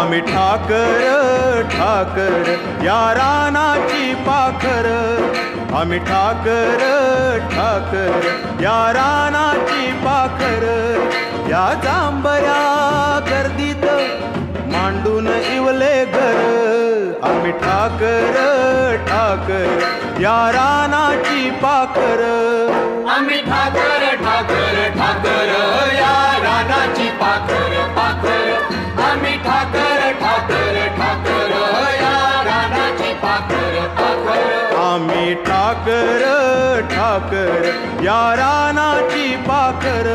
आम्ही ठाकर ठाकर या रानाची पाखर. आम्ही ठाकर ठाकर या रानाची पाखर. या जांभऱ्या गर्दीत मांडून इवले घर. आम्ही ठाकर ठाकर या रानाची पाखर. आम्ही ठाकर ठाकर ठाकर या रानाची पाखर पाखर. आम्ही ठाकर ठाकर ठाकर या रानाची पाखर.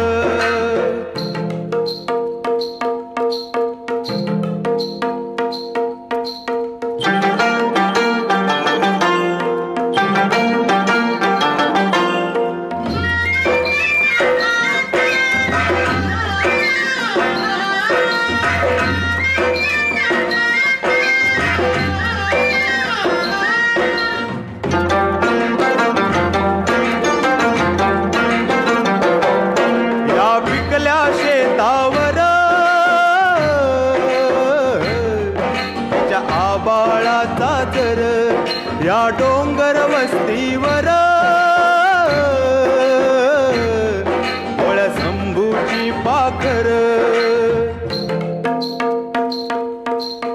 या डोंगर वस्तीवर. संभूची पाखर.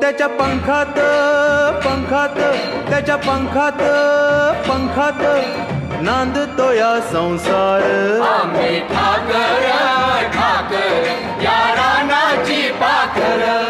त्याच्या पंखात पंखात त्याच्या पंखात पंखात नांदतो या संसार. ठाकर ठाकर या रानाची पाखर.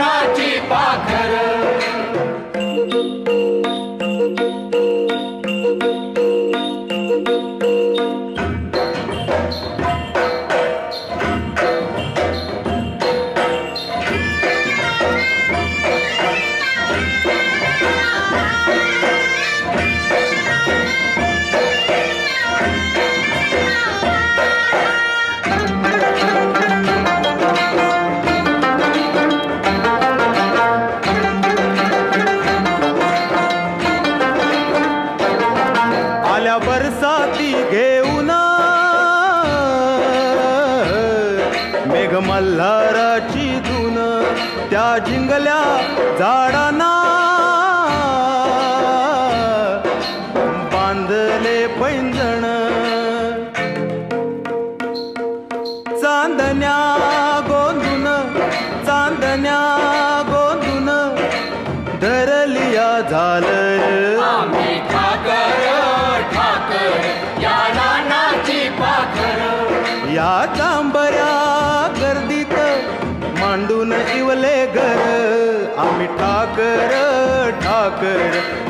जिंगल्या झाडांना. बांधले पैंजण. चांदण्या गोंधून चांदण्या गोंधून धरलिया झालं आम्ही ठाकर ठाकर या रानाची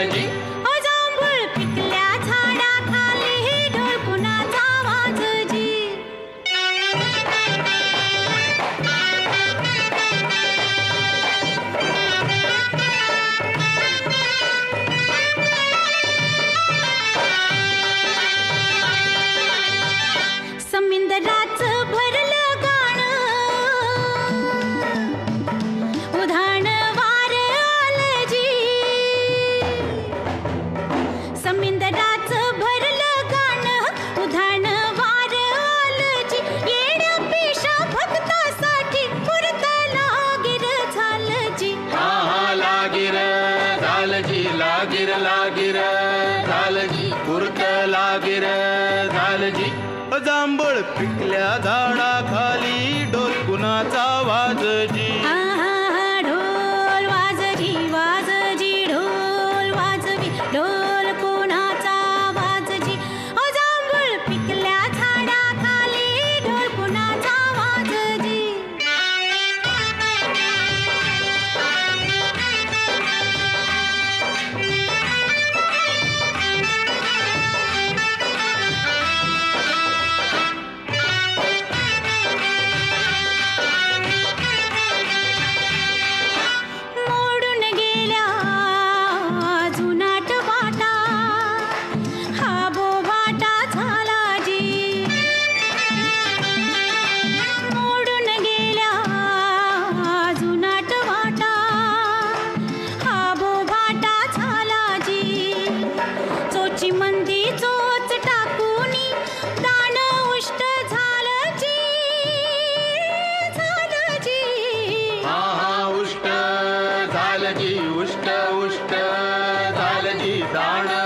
technology. झालजी लागिर लागिर झालजी पुरत लागिर झालजी जांभळ पिकल्या झाडाखाली डोल कुणाचा वाजजी. Dana.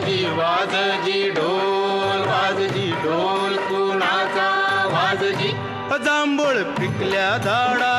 वाजजी वाजजी ढोल वाजजी ढोल कुणाचा? वाजजी. जांभूळ पिकल्या झाडा